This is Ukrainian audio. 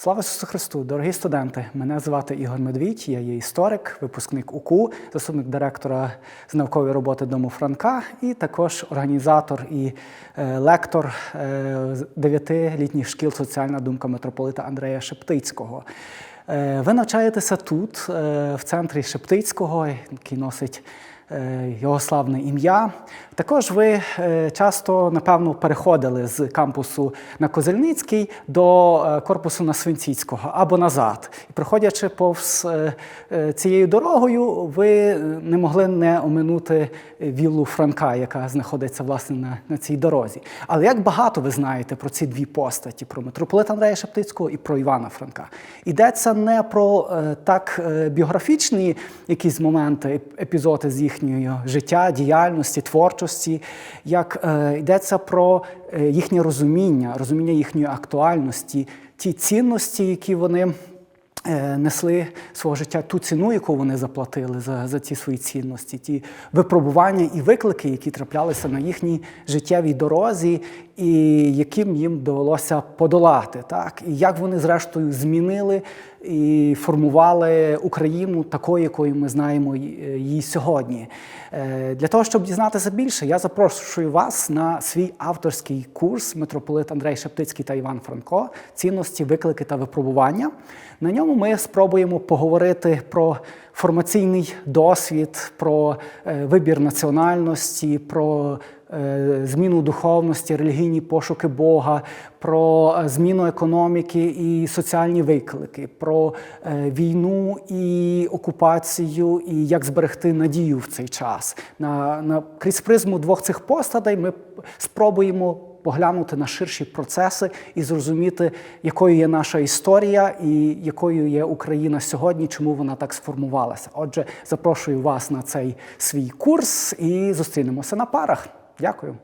Слава Ісусу Христу, дорогі студенти! Мене звати Ігор Медвідь, я є історик, випускник УКУ, заступник директора з наукової роботи Дому Франка і також організатор і е, лектор е, дев'ятилітніх шкіл Соціальна думка митрополита Андрея Шептицького. Е, ви навчаєтеся тут, е, в центрі Шептицького, який носить е, його славне ім'я. Також ви е, часто, напевно, переходили з кампусу на Козельницький до е, корпусу на Свинціцького або назад. І проходячи повз е, е, цією дорогою, ви не могли не оминути віллу Франка, яка знаходиться власне на, на цій дорозі. Але як багато ви знаєте про ці дві постаті: про митрополита Андрея Шептицького і про Івана Франка? Йдеться не про е, так е, біографічні якісь моменти, еп- епізоди з їхньої життя, діяльності, творчості, як е, йдеться про е, їхнє розуміння, розуміння їхньої актуальності, ті цінності, які вони несли свого життя, ту ціну, яку вони заплатили за, за ці свої цінності, ті випробування і виклики, які траплялися на їхній життєвій дорозі, і яким їм довелося подолати, так і як вони зрештою змінили і формували Україну такою, якою ми знаємо її сьогодні. Е, Для того, щоб дізнатися більше, я запрошую вас на свій авторський курс митрополит Андрей Шептицький та Іван Франко цінності, виклики та випробування. На ньому ми спробуємо поговорити про формаційний досвід, про е, вибір національності, про е, зміну духовності, релігійні пошуки Бога, про е, зміну економіки і соціальні виклики, про війну і окупацію, і як зберегти надію в цей час. На, на крізь призму двох цих постатей ми спробуємо поглянути на ширші процеси і зрозуміти, якою є наша історія і якою є Україна сьогодні, чому вона так сформувалася. Отже, запрошую вас на цей свій курс і зустрінемося на парах. Дякую.